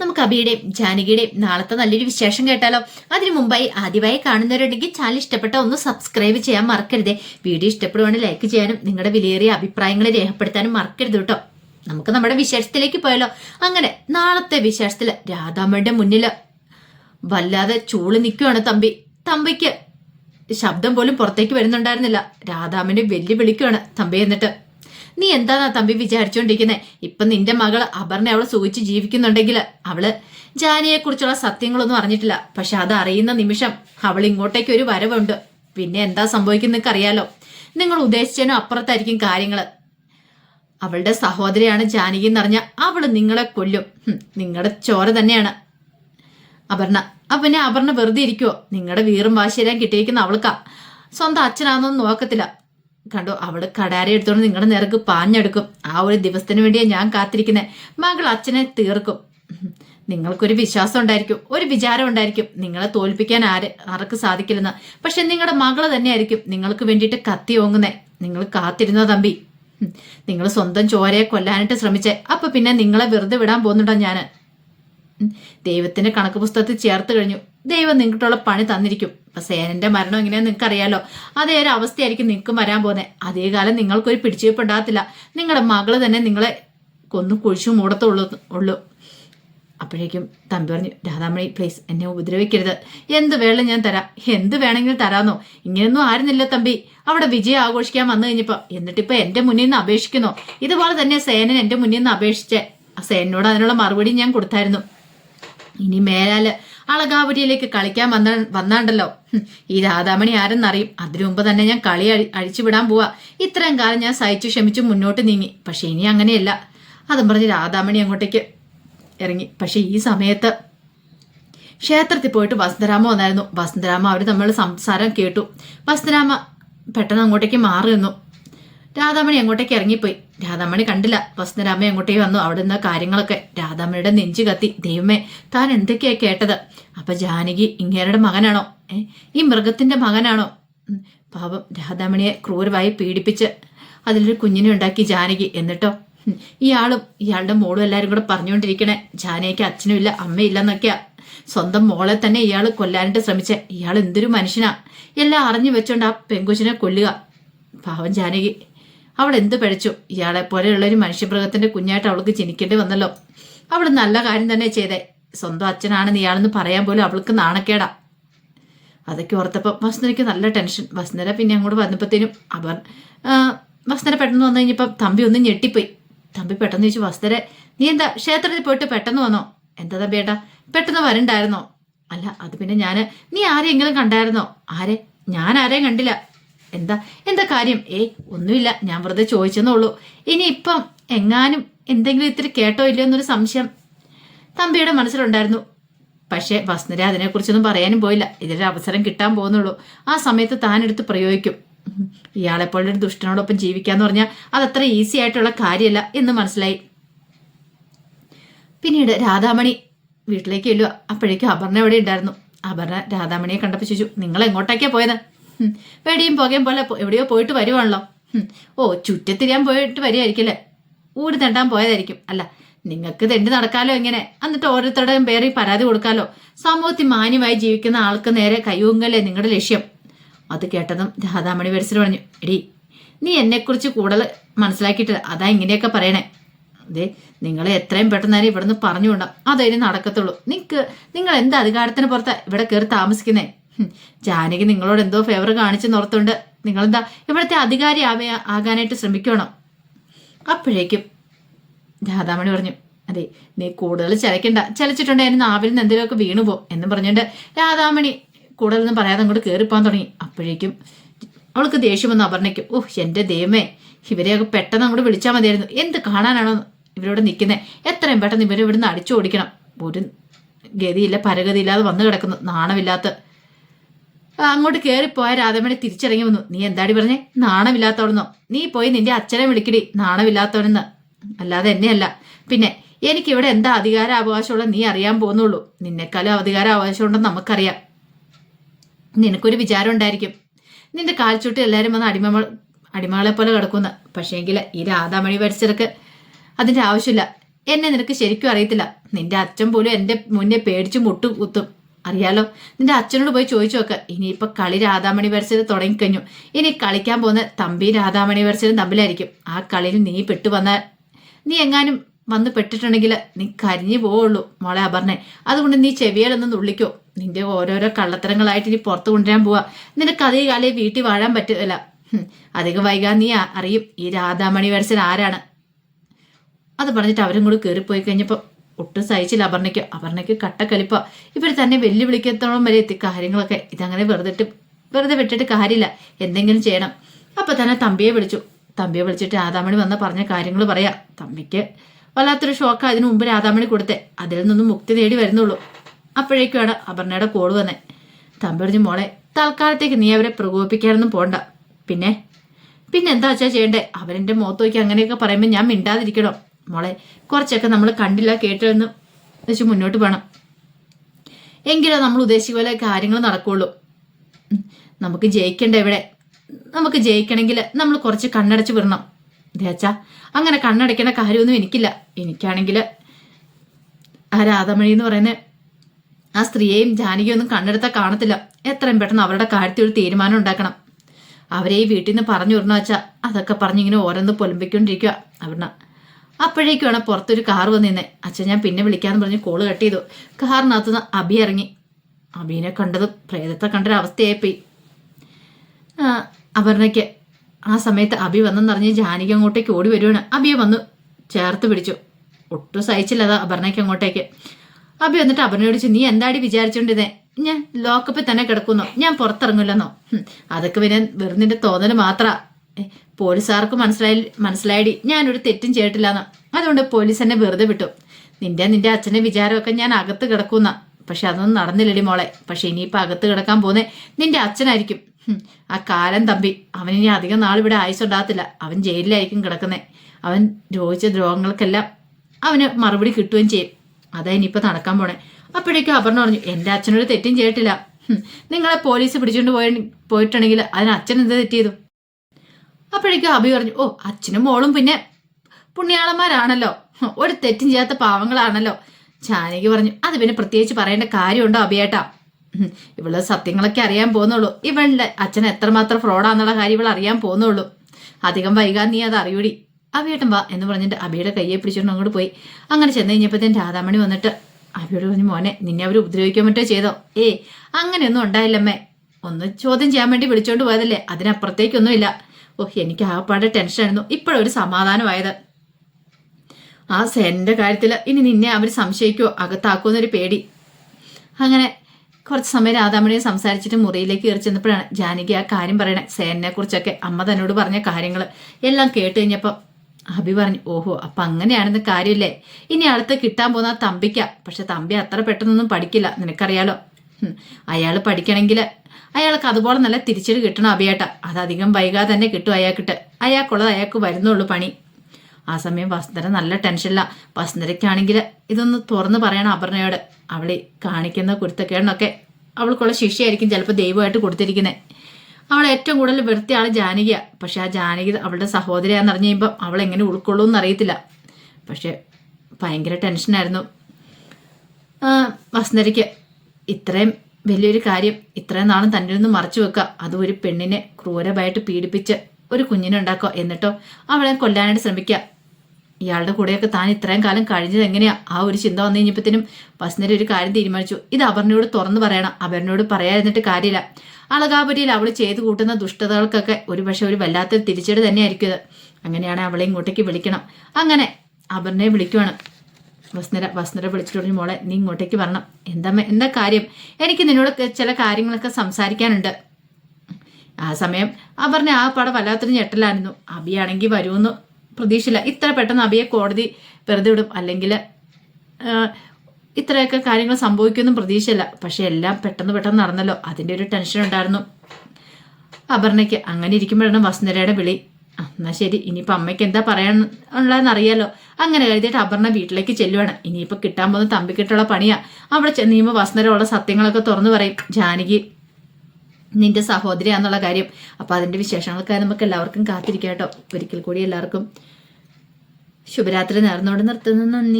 നമുക്ക് അബിയുടെയും ജാനകിയുടെയും നാളത്തെ നല്ലൊരു വിശേഷം കേട്ടാലോ? അതിനു മുമ്പായി ആദ്യമായി കാണുന്നവരുണ്ടെങ്കിൽ ചാനൽ ഇഷ്ടപ്പെട്ട ഒന്ന് സബ്സ്ക്രൈബ് ചെയ്യാൻ മറക്കരുതേ. വീഡിയോ ഇഷ്ടപ്പെടുവാണെങ്കിൽ ലൈക്ക് ചെയ്യാനും നിങ്ങളുടെ വിലയേറിയ അഭിപ്രായങ്ങൾ രേഖപ്പെടുത്താനും മറക്കരുത് കേട്ടോ. നമുക്ക് നമ്മുടെ വിശേഷത്തിലേക്ക് പോയാലോ? അങ്ങനെ നാളത്തെ വിശേഷത്തിൽ രാധാമ്മയുടെ മുന്നിൽ വല്ലാതെ ചൂൾ നിൽക്കുവാണ് തമ്പി. തമ്പിക്ക് ശബ്ദം പോലും പുറത്തേക്ക് വരുന്നുണ്ടായിരുന്നില്ല. രാധാമ്മനെ വെല്ലു വിളിക്കുവാണ് തമ്പി എന്നിട്ട്. നീ എന്താന്നാ തമ്പി വിചാരിച്ചുകൊണ്ടിരിക്കുന്നത് ഇപ്പൊ നിന്റെ മകൾ അപർണ അവളെ സൂചിച്ച് ജീവിക്കുന്നുണ്ടെങ്കിൽ അവൾ ജാനിയെ കുറിച്ചുള്ള സത്യങ്ങളൊന്നും അറിഞ്ഞിട്ടില്ല. പക്ഷെ അത് അറിയുന്ന നിമിഷം അവൾ ഇങ്ങോട്ടേക്ക് ഒരു വരവുണ്ട്. പിന്നെ എന്താ സംഭവിക്കുന്ന അറിയാലോ നിങ്ങൾ ഉദ്ദേശിച്ചതിനും അപ്പുറത്തായിരിക്കും കാര്യങ്ങൾ. അവളുടെ സഹോദരിയാണ് ജാനകി എന്നറിഞ്ഞ അവൾ നിങ്ങളെ കൊല്ലും. നിങ്ങളുടെ ചോര തന്നെയാണ്. അപർണ അവനെ അപർണ വെറുതെ ഇരിക്കുവോ? നിങ്ങളുടെ വീറും വാശിരാൻ കിട്ടിയിരിക്കുന്ന അവൾക്കാ. സ്വന്തം അച്ഛനാണെന്നൊന്നും നോക്കത്തില്ല. കണ്ടോ അവൾ കടാരി എടുത്തോണ്ട് നിങ്ങളുടെ നേർക്ക് പാഞ്ഞെടുക്കും. ആ ഒരു ദിവസത്തിന് വേണ്ടിയാ ഞാൻ കാത്തിരിക്കുന്നത് മകൾ അച്ഛനെ തീർക്കും. നിങ്ങൾക്കൊരു വിശ്വാസം ഉണ്ടായിരിക്കും. ഒരു വിചാരം ഉണ്ടായിരിക്കും. നിങ്ങളെ തോൽപ്പിക്കാൻ ആര് ആർക്ക് സാധിക്കില്ലെന്ന്. പക്ഷെ നിങ്ങളുടെ മകൾ തന്നെയായിരിക്കും നിങ്ങൾക്ക് വേണ്ടിയിട്ട് കത്തി ഓങ്ങുന്നേ. നിങ്ങൾ കാത്തിരുന്ന തമ്പി? നിങ്ങൾ സ്വന്തം ചോരയെ കൊല്ലാനായിട്ട് ശ്രമിച്ചേ. അപ്പൊ പിന്നെ നിങ്ങളെ വെറുതെ വിടാൻ പോകുന്നുണ്ടോ ഞാൻ ദൈവത്തിന്റെ കണക്ക് പുസ്തകത്തിൽ ചേർത്ത് കഴിഞ്ഞു. ദൈവം നിങ്ങൾക്കുള്ള പണി തന്നിരിക്കും. ഇപ്പൊ സേനന്റെ മരണം എങ്ങനെയാ നിങ്ങൾക്ക് അറിയാലോ അതേ ഒരു അവസ്ഥയായിരിക്കും നിങ്ങൾക്ക് വരാൻ പോകുന്നത് അതേ കാലം നിങ്ങൾക്കൊരു പിടിച്ചുവയ്പ്പ് ഉണ്ടാകത്തില്ല. നിങ്ങളുടെ മകൾ തന്നെ നിങ്ങളെ കൊന്നു കുഴിച്ചു മൂടത്തുള്ളൂ ഉള്ളൂ. അപ്പോഴേക്കും തമ്പി പറഞ്ഞു രാധാമണി പ്ലീസ് എന്നെ ഉപദ്രവിക്കരുത്. എന്ത് വേണം ഞാൻ തരാം. എന്ത് വേണമെങ്കിലും തരാന്നോ. ഇങ്ങനെയൊന്നും ആയിരുന്നില്ല തമ്പി. അവിടെ വിജയം ആഘോഷിക്കാൻ വന്നു കഴിഞ്ഞപ്പോ എന്നിട്ടിപ്പോ എന്റെ മുന്നിൽ നിന്ന് അപേക്ഷിക്കുന്നു. ഇതുപോലെ തന്നെ സേനൻ എന്റെ മുന്നിൽ നിന്ന് അപേക്ഷിച്ചേ. സേനോട് അതിനുള്ള മറുപടി ഞാൻ കൊടുത്തായിരുന്നു. ഇനി മേലാൽ അളകാപുരിയിലേക്ക് കളിക്കാൻ വന്ന വന്നാണ്ടല്ലോ. ഈ രാധാമണി ആരെന്നറിയും? അതിനു മുമ്പ് തന്നെ ഞാൻ കളി അഴി അഴിച്ചു വിടാൻ പോവാ. ഇത്രയും കാലം ഞാൻ സഹിച്ചു ക്ഷമിച്ചു മുന്നോട്ട് നീങ്ങി. പക്ഷെ ഇനി അങ്ങനെയല്ല. അതും പറഞ്ഞ് രാധാമണി അങ്ങോട്ടേക്ക് ഇറങ്ങി. പക്ഷെ ഈ സമയത്ത് ക്ഷേത്രത്തിൽ പോയിട്ട് വസന്തരാമ വന്നായിരുന്നു. വസന്തരാമ അവർ തമ്മിലുള്ള സംസാരം കേട്ടു. വസന്തരാമ പെട്ടെന്ന് അങ്ങോട്ടേക്ക് മാറി നിന്നു രാധാമണി അങ്ങോട്ടേക്ക് ഇറങ്ങിപ്പോയി. രാധാമണി കണ്ടില്ല. വസന്തരാമ അങ്ങോട്ടേ വന്നു. അവിടെ നിന്ന് കാര്യങ്ങളൊക്കെ. രാധാമണിയുടെ നെഞ്ചു കത്തി. ദൈവമേ താൻ എന്തൊക്കെയാ കേട്ടത്? അപ്പൊ ജാനകി ഇങ്ങേരുടെ മകനാണോ? ഈ മൃഗത്തിന്റെ മകനാണോ? പാപം രാധാമണിയെ ക്രൂരമായി പീഡിപ്പിച്ച് അതിലൊരു കുഞ്ഞിനെ ഉണ്ടാക്കി ജാനകി. എന്നിട്ടോ? ഇയാളും ഇയാളുടെ മോളും എല്ലാരും കൂടെ പറഞ്ഞുകൊണ്ടിരിക്കണേ. ജാനകിക്ക് അച്ഛനും ഇല്ല അമ്മയില്ല എന്നൊക്കെയാ. സ്വന്തം മോളെ തന്നെ ഇയാൾ കൊല്ലാനായിട്ട് ശ്രമിച്ച. ഇയാൾ എന്തൊരു മനുഷ്യനാ. എല്ലാം അറിഞ്ഞു വെച്ചോണ്ട് ആ പെങ്കുച്ചിനെ കൊല്ലുക. പാവം ജാനകി. അവൾ എന്ത് പഴിച്ചു ഇയാളെ പോലെയുള്ള ഒരു മനുഷ്യമൃഗത്തിന്റെ കുഞ്ഞായിട്ട് അവൾക്ക് ജനിക്കേണ്ടി വന്നല്ലോ. അവൾ നല്ല കാര്യം തന്നെ ചെയ്തേ. സ്വന്തം അച്ഛനാണെന്ന് ഇയാളെന്ന് പറയാൻ പോലും അവൾക്ക് നാണക്കേടാ. അതൊക്കെ ഓർത്തപ്പോൾ വസുന്ധരയ്ക്ക് നല്ല ടെൻഷൻ. വസുന്ധര പിന്നെ അങ്ങോട്ട് വന്നപ്പോഴത്തേനും അവർ ആ, പെട്ടെന്ന് വന്നു കഴിഞ്ഞപ്പം തമ്പി ഒന്ന് ഞെട്ടിപ്പോയി. തമ്പി പെട്ടെന്ന് ചോദിച്ചു വസുന്ധര നീ എന്താ ക്ഷേത്രത്തിൽ പോയിട്ട് പെട്ടെന്ന് വന്നോ? എന്താ തമ്പി ഏട്ടാ പെട്ടെന്ന് വരണ്ടായിരുന്നോ? അല്ല അത് പിന്നെ ഞാൻ നീ ആരെയെങ്കിലും കണ്ടായിരുന്നോ? ആരെ? ഞാൻ ആരെയും കണ്ടില്ല. എന്താ? എന്താ കാര്യം? ഏയ് ഒന്നുമില്ല. ഞാൻ വെറുതെ ചോദിച്ചെന്നേ ഉള്ളൂ ഇനി ഇപ്പം എങ്ങാനും എന്തെങ്കിലും ഇത്തിരി കേട്ടോ ഇല്ലയോ എന്നൊരു സംശയം തമ്പിയുടെ മനസ്സിലുണ്ടായിരുന്നു. പക്ഷേ വസ്തുര അതിനെക്കുറിച്ചൊന്നും പറയാനും പോയില്ല. ഇതിലൊരു അവസരം കിട്ടാൻ പോകുന്നുള്ളൂ. ആ സമയത്ത് താൻ എടുത്ത് പ്രയോഗിക്കും. ഇയാളെപ്പോലെ ഒരു ദുഷ്ടനോടൊപ്പം ജീവിക്കാന്ന് പറഞ്ഞാൽ അതത്ര ഈസി ആയിട്ടുള്ള കാര്യമല്ല എന്ന് മനസ്സിലായി. പിന്നീട് രാധാമണി വീട്ടിലേക്ക് ചെല്ലുക. അപ്പോഴേക്കും അപർണ എവിടെ ഉണ്ടായിരുന്നു അപർണ രാധാമണിയെ കണ്ടപ്പോൾ ചോദിച്ചു നിങ്ങൾ എങ്ങോട്ടേക്കാണ് പോയത്. വെടിയും പുകയും പോലെ എവിടെയോ പോയിട്ട് വരുവാണല്ലോ. ഓ ചുറ്റത്തിരിയാൻ പോയിട്ട് വരികയായിരിക്കില്ലേ? ഊട് തെണ്ടാൻ പോയതായിരിക്കും. അല്ല നിങ്ങൾക്ക് തെണ്ടി നടക്കാലോ ഇങ്ങനെ? എന്നിട്ട് ഓരോരുത്തരുടെയും പേരിൽ പരാതി കൊടുക്കാലോ? സമൂഹത്തിൽ മാന്യമായി ജീവിക്കുന്ന ആൾക്ക് നേരെ കയ്യൂങ്ങല്ലേ നിങ്ങളുടെ ലക്ഷ്യം? അത് കേട്ടതും രാധാമണി പരിസരം പറഞ്ഞു എടി നീ എന്നെക്കുറിച്ച് കൂടുതൽ മനസ്സിലാക്കിയിട്ട് അതാ ഇങ്ങനെയൊക്കെ പറയണേ. അതെ നിങ്ങളെ എത്രയും പെട്ടെന്ന് തന്നെ ഇവിടുന്ന് പറഞ്ഞുകൊണ്ടാം അതൊരു നടക്കത്തുള്ളൂ. നിങ്ങൾക്ക് നിങ്ങൾ എന്ത് അധികാരത്തിന് പുറത്താ ഇവിടെ കയറി താമസിക്കുന്നേ? ജാനകി നിങ്ങളോട് എന്തോ ഫേവർ കാണിച്ചു നോർത്തുണ്ട് നിങ്ങളെന്താ ഇവിടുത്തെ അധികാരി ആകാനായിട്ട് ശ്രമിക്കണം അപ്പോഴേക്കും രാധാമണി പറഞ്ഞു അതെ നീ കൂടുതൽ ചലക്കണ്ട. ചലച്ചിട്ടുണ്ടെങ്കിൽ അതിന് നാവിൽ നിന്ന് എന്തെങ്കിലുമൊക്കെ വീണു പോകും എന്ന് പറഞ്ഞുകൊണ്ട് രാധാമണി കൂടുതലൊന്നും പറയാതെ അങ്ങോട്ട് കയറിപ്പോകാൻ തുടങ്ങി. അപ്പോഴേക്കും അവൾക്ക് ദേഷ്യം വന്നു അപർണയ്ക്കും ഓഹ് എന്റെ ദൈവമേ ഇവരെയൊക്കെ പെട്ടെന്ന് അങ്ങോട്ട് വിളിച്ചാൽ മതിയായിരുന്നു. എന്ത് കാണാനാണോ ഇവരോട് നിൽക്കുന്നത് എത്രയും പെട്ടെന്ന് ഇവരെ ഇവിടുന്ന് അടിച്ചു ഓടിക്കണം ഒരു ഗതിയില്ല പരഗതിയില്ലാതെ വന്നു കിടക്കുന്നു. നാണമില്ലാത്ത അങ്ങോട്ട് കയറിപ്പോയ രാധമണി തിരിച്ചിറങ്ങി വന്നു. നീ എന്താടി പറഞ്ഞേ? നാണമില്ലാത്തവണെന്നോ നീ പോയി നിന്റെ അച്ഛനെ വിളിക്കടി. നാണമില്ലാത്തവനെന്ന്. അല്ലാതെ എന്നെയല്ല. പിന്നെ എനിക്കിവിടെ എന്താ അധികാര അവകാശമുള്ള നീ അറിയാൻ പോകുന്നുള്ളൂ. നിന്നെക്കാളും അധികാര അവകാശം ഉണ്ടെന്ന് നമുക്കറിയാം. നിനക്കൊരു വിചാരം ഉണ്ടായിരിക്കും. നിന്റെ കാൽച്ചുട്ടി എല്ലാവരും വന്ന് അടിമ അടിമകളെ പോലെ കിടക്കുന്ന. പക്ഷേങ്കിൽ ഈ രാധാമണി പരിസരക്ക് അതിന്റെ ആവശ്യമില്ല. എന്നെ നിനക്ക് ശരിക്കും അറിയത്തില്ല. നിന്റെ അച്ഛൻ പോലും എന്റെ മുന്നേ പേടിച്ച് മുട്ടു കുത്തും അറിയാലോ? നിന്റെ അച്ഛനോട് പോയി ചോദിച്ചു നോക്ക്. ഇനിയിപ്പൊ കളി രാധാമണി വരച്ചത് തുടങ്ങിക്കഴിഞ്ഞു. ഇനി കളിക്കാൻ പോകുന്ന തമ്പി രാധാമണി വരച്ചതും തമ്മിലായിരിക്കും. ആ കളിയിൽ നീ പെട്ടു വന്ന നീ എങ്ങാനും വന്ന് പെട്ടിട്ടുണ്ടെങ്കിൽ നീ കരിഞ്ഞു പോവുള്ളൂ മോളെ അപർണെ. അതുകൊണ്ട് നീ ചെവിയാലൊന്ന് നുള്ളിക്കോ നിന്റെ ഓരോരോ കള്ളത്തരങ്ങളായിട്ട് ഇനി പുറത്തു കൊണ്ടുവരാൻ പോവാ. നിനക്ക് അതേ കാലേ വീട്ടിൽ വാഴാൻ പറ്റില്ല അധികം വൈകാൻ നീ അറിയും ഈ രാധാമണി വരച്ചൻ ആരാണ്? അത് പറഞ്ഞിട്ട് അവരും കൂടി കയറിപ്പോയി കഴിഞ്ഞപ്പോൾ ഒട്ടും സഹിച്ചില്ല. അപർണയ്ക്ക് അപർണയ്ക്ക് കട്ടക്കലിപ്പ. ഇവർ തന്നെ വെല്ലുവിളിക്കത്തോളം വരെ എത്തി കാര്യങ്ങളൊക്കെ. ഇതങ്ങനെ വെറുതെട്ട് വെറുതെ വിട്ടിട്ട് കാര്യമില്ല. എന്തെങ്കിലും ചെയ്യണം. അപ്പൊ തന്നെ തമ്പിയെ വിളിച്ചു. തമ്പിയെ വിളിച്ചിട്ട് രാധാമണി വന്ന പറഞ്ഞ കാര്യങ്ങൾ പറയാം. തമ്പിക്ക് വല്ലാത്തൊരു ഷോക്ക് അതിനു മുമ്പ് രാധാമണി കൊടുത്തെ. അതിൽ നിന്നും മുക്തി നേടി വരുന്നുള്ളൂ. അപ്പോഴേക്കുമാണ് അപർണയുടെ കോൾ വന്നേ. തമ്പി പറഞ്ഞു മോളെ തൽക്കാലത്തേക്ക് നീ അവരെ പ്രകോപിപ്പിക്കാനൊന്നും പോണ്ട. പിന്നെ? പിന്നെ എന്താ വെച്ചാ ചെയ്യണ്ടേ? അവരെ മുഖത്ത് നോക്കി അങ്ങനെയൊക്കെ പറയുമ്പോൾ ഞാൻ മിണ്ടാതിരിക്കണം? മോളെ കുറച്ചൊക്കെ നമ്മൾ കണ്ടില്ല കേട്ടില്ലെന്ന് വെച്ച് മുന്നോട്ട് പോകണം എങ്കിലേ നമ്മൾ ഉദ്ദേശിച്ച പോലെ കാര്യങ്ങൾ നടക്കുള്ളൂ. നമുക്ക് ജയിക്കണ്ട ഇവിടെ. നമുക്ക് ജയിക്കണമെങ്കിൽ നമ്മൾ കുറച്ച് കണ്ണടച്ച് വിടണം. ദേച്ചാ അങ്ങനെ കണ്ണടയ്ക്കേണ്ട കാര്യമൊന്നും എനിക്കില്ല. എനിക്കാണെങ്കിൽ ആ രാധാമണി എന്ന് പറയുന്ന ആ സ്ത്രീയെയും ജാനകിയും ഒന്നും കണ്ണെടുത്താൽ കാണത്തില്ല. എത്രയും പെട്ടെന്ന് അവരുടെ കാര്യത്തിൽ ഒരു തീരുമാനം ഉണ്ടാക്കണം. അവരെ ഈ വീട്ടിൽ നിന്ന് പറഞ്ഞു വിടണ വെച്ചാൽ അതൊക്കെ പറഞ്ഞിങ്ങനെ ഓരോന്ന് പൊലമ്പിക്കൊണ്ടിരിക്കുക അവിടുന്ന് അപ്പോഴേക്കുമാണ് പുറത്തൊരു കാർ വന്നിരുന്നത് അച്ഛൻ ഞാൻ പിന്നെ വിളിക്കാന്ന് പറഞ്ഞ് കോൾ കട്ട് ചെയ്തു. കാറിനകത്തുനിന്ന് അഭി ഇറങ്ങി. അബീനെ കണ്ടത് പ്രേതത്തെ കണ്ടൊരു അവസ്ഥയായിപ്പോയി ആ, അപർണയ്ക്ക് ആ സമയത്ത് അബി വന്നെന്നറിഞ്ഞ് ജാനകി അങ്ങോട്ടേക്ക് ഓടി വരുവാണ്. അബിയെ വന്നു ചേർത്ത് പിടിച്ചു. ഒട്ടും സഹിച്ചില്ല അത് അപർണയ്ക്ക് അങ്ങോട്ടേക്ക്. അബി വന്നിട്ട് അപർണയോട് നീ എന്താടി വിചാരിച്ചോണ്ടിരുന്നേ? ഞാൻ ലോക്കപ്പിൽ തന്നെ കിടക്കുന്നു. ഞാൻ പുറത്തിറങ്ങില്ലെന്നോ? അതൊക്കെ പിന്നെ വെറുതെ തോന്നൽ മാത്ര. പോലീസുകാർക്ക് മനസ്സിലായി മനസ്സിലായി ഞാനൊരു തെറ്റും ചെയ്തിട്ടില്ലെന്ന്. അതുകൊണ്ട് പോലീസ് എന്നെ വെറുതെ വിട്ടു. നിന്റെ നിന്റെ അച്ഛന്റെ വിചാരമൊക്കെ ഞാൻ അകത്ത് കിടക്കുന്ന. പക്ഷെ അതൊന്നും നടന്നില്ലടി മോളെ. പക്ഷെ ഇനിയിപ്പോൾ അകത്ത് കിടക്കാൻ പോന്നെ നിന്റെ അച്ഛനായിരിക്കും. ആ കാലം തമ്പി. അവനിനി അധികം നാൾ ഇവിടെ ആയുസുണ്ടാകത്തില്ല അവൻ ജയിലിലായിരിക്കും കിടക്കുന്നേ. അവൻ ദ്രോഹിച്ച ദ്രോഹങ്ങൾക്കെല്ലാം അവന് മറുപടി കിട്ടുകയും ചെയ്യും. അതാ ഇനിയിപ്പോൾ നടക്കാൻ പോണേ. അപ്പോഴേക്കും അപർണ പറഞ്ഞു എന്റെ അച്ഛനൊരു തെറ്റും ചെയ്തിട്ടില്ല. നിങ്ങളെ പോലീസ് പിടിച്ചുകൊണ്ട് പോയി പോയിട്ടുണ്ടെങ്കിൽ അതിന് അച്ഛൻ എന്ത് തെറ്റ് ചെയ്തു? അപ്പോഴേക്കും അഭി പറഞ്ഞു ഓ അച്ഛനും മോളും പിന്നെ പുണ്യാളന്മാരാണല്ലോ. ഒരു തെറ്റും ചെയ്യാത്ത പാവങ്ങളാണല്ലോ. ജാനകി പറഞ്ഞു അത് പിന്നെ പ്രത്യേകിച്ച് പറയേണ്ട കാര്യമുണ്ടോ അഭിയേട്ടാ ഇവൾ സത്യങ്ങളൊക്കെ അറിയാൻ പോകുന്നുള്ളൂ. ഇവളുടെ അച്ഛൻ എത്രമാത്രം ഫ്രോഡാന്നുള്ള കാര്യം ഇവൾ അറിയാൻ പോകുന്നുള്ളൂ. അധികം വൈകാതെ നീ അത് അറിയൂടി. അഭിയേട്ടൻ വാ എന്ന് പറഞ്ഞിട്ട് അഭിയുടെ കയ്യെ പിടിച്ചുകൊണ്ട് അങ്ങോട്ട് പോയി. അങ്ങനെ ചെന്ന് കഴിഞ്ഞപ്പോഴത്തേന് രാധാമണി വന്നിട്ട് അഭിയോട് പറഞ്ഞു മോനെ നിന്നെ അവർ ഉപദ്രവിക്കാൻ പറ്റോ ചെയ്തോ? ഏ അങ്ങനെയൊന്നും ഉണ്ടായില്ലമ്മേ. ഒന്ന് ചോദ്യം ചെയ്യാൻ വേണ്ടി വിളിച്ചോണ്ട് പോയതല്ലേ അതിനപ്പുറത്തേക്കൊന്നുമില്ല. ഓഹ് എനിക്ക് ആകപ്പാടെ ടെൻഷനായിരുന്നു. ഇപ്പോഴൊരു സമാധാനമായത്. ആ സെന്റെ കാര്യത്തിൽ ഇനി നിന്നെ അവർ സംശയിക്കോ അകത്താക്കുമെന്നൊരു പേടി. അങ്ങനെ കുറച്ച് സമയം രാധാമണിയെ സംസാരിച്ചിട്ട് മുറിയിലേക്ക് കയറി ചെന്നപ്പോഴാണ് ജാനകി ആ കാര്യം പറയണേ. സേനെ കുറിച്ചൊക്കെ അമ്മ തന്നോട് പറഞ്ഞ കാര്യങ്ങൾ എല്ലാം കേട്ട് കഴിഞ്ഞപ്പോൾ അഭി പറഞ്ഞു ഓഹോ അപ്പൊ അങ്ങനെയാണെന്ന് കാര്യമില്ലേ? ഇനി അടുത്ത് കിട്ടാൻ പോകുന്ന തമ്പിക്ക. പക്ഷെ തമ്പി അത്ര പെട്ടെന്നൊന്നും പഠിക്കില്ല. നിനക്കറിയാലോ? അയാൾ പഠിക്കണമെങ്കിൽ അയാൾക്ക് അതുപോലെ നല്ല തിരിച്ചടി കിട്ടണം അഭിയേട്ട അതധികം വൈകാതെ തന്നെ കിട്ടും അയാൾക്കിട്ട്. അയാൾക്കുള്ളത് അയാൾക്ക് വരുന്നുള്ളൂ പണി. ആ സമയം വസുന്ധര നല്ല ടെൻഷനില്ല വസുന്ധരയ്ക്കാണെങ്കിൽ ഇതൊന്ന് തുറന്ന് പറയണം അപർണയോട്. അവളെ കാണിക്കുന്ന കുരുത്തക്കേടിനൊക്കെ അവൾക്കുള്ള ശിക്ഷയായിരിക്കും ചിലപ്പോൾ ദൈവമായിട്ട് കൊടുത്തിരിക്കുന്നത് അവൾ ഏറ്റവും കൂടുതൽ വെറുതെ ആൾ ജാനകിയ. പക്ഷെ ആ ജാനകി അവളുടെ സഹോദരിയാന്ന് പറഞ്ഞു കഴിയുമ്പോൾ അവൾ എങ്ങനെ ഉൾക്കൊള്ളുമെന്ന് അറിയത്തില്ല. പക്ഷെ ഭയങ്കര ടെൻഷനായിരുന്നു വസുന്ധരയ്ക്ക് ഇത്രയും വലിയൊരു കാര്യം. ഇത്രയും നാളും തന്നിൽ നിന്ന് മറച്ചു വെക്കുക. അതും ഒരു പെണ്ണിനെ ക്രൂരമായിട്ട് പീഡിപ്പിച്ച് ഒരു കുഞ്ഞിനെ ഉണ്ടാക്കുക എന്നിട്ടോ? അവളെ കൊല്ലാനായിട്ട് ശ്രമിക്കുക. ഇയാളുടെ കൂടെയൊക്കെ താൻ ഇത്രയും കാലം കഴിഞ്ഞത് എങ്ങനെയാ? ആ ഒരു ചിന്ത വന്നു കഴിഞ്ഞപ്പോഴത്തേനും വസുന്ധര ഒരു കാര്യം തീരുമാനിച്ചു. ഇത് അപർണയോട് തുറന്നു പറയണം. അപർണയോട് പറയാതിരുന്നിട്ട് കാര്യമില്ല. അളകാപുരിയിൽ അവൾ ചെയ്തു കൂട്ടുന്ന ദുഷ്ടതകൾക്കൊക്കെ ഒരുപക്ഷെ ഒരു വല്ലാത്ത തിരിച്ചടി തന്നെയായിരിക്കും ഇത്. അങ്ങനെയാണ് അവളെ ഇങ്ങോട്ടേക്ക് വിളിക്കണം. അങ്ങനെ അപർണയെ വിളിക്കുവാണ്. വസ്നര വസ്നര വിളിച്ചിട്ട് പറഞ്ഞു മോളെ നീ ഇങ്ങോട്ടേക്ക് വരണം. എന്താ എന്താ കാര്യം? എനിക്ക് നിന്നോട് ചില കാര്യങ്ങളൊക്കെ സംസാരിക്കാനുണ്ട്. ആ സമയം അപർണ ആ പടം വല്ലാത്തൊരു ഞെട്ടലായിരുന്നു. അബിയാണെങ്കിൽ വരുമെന്ന് പ്രതീക്ഷയില്ല. ഇത്ര പെട്ടെന്ന് അബിയെ കോടതി വെറുതെ വിടും. അല്ലെങ്കിൽ ഇത്രയൊക്കെ കാര്യങ്ങൾ സംഭവിക്കുമെന്നും പ്രതീക്ഷയില്ല. പക്ഷെ എല്ലാം പെട്ടെന്ന് പെട്ടെന്ന് നടന്നല്ലോ. അതിന്റെ ഒരു ടെൻഷൻ ഉണ്ടായിരുന്നു. അപർണയ്ക്ക് അങ്ങനെ ഇരിക്കുമ്പോഴാണ് വസുന്ധരയുടെ വിളി. ആ, എന്നാ ശരി. ഇനിയിപ്പോൾ അമ്മയ്ക്ക് എന്താ പറയാനുള്ളതെന്ന് അറിയാലോ. അങ്ങനെ കരുതിയിട്ട് അപർണ വീട്ടിലേക്ക് ചെല്ലുവാണ്. ഇനിയിപ്പോൾ കിട്ടാൻ പോകുന്ന തമ്പിക്കിട്ടുള്ള പണിയാ. അവിടെ ചെന്ന് കഴിയുമ്പോൾ വസുന്ധരയുള്ള സത്യങ്ങളൊക്കെ തുറന്നു പറയും. ജാനകി നിന്റെ സഹോദരിയാന്നുള്ള കാര്യം. അപ്പോൾ അതിന്റെ വിശേഷങ്ങൾക്കായി നമുക്ക് എല്ലാവർക്കും കാത്തിരിക്കാം കേട്ടോ. ഒരിക്കൽ കൂടി എല്ലാവർക്കും ശുഭരാത്രി നേർന്നോട് നിർത്തുന്നു. നന്ദി.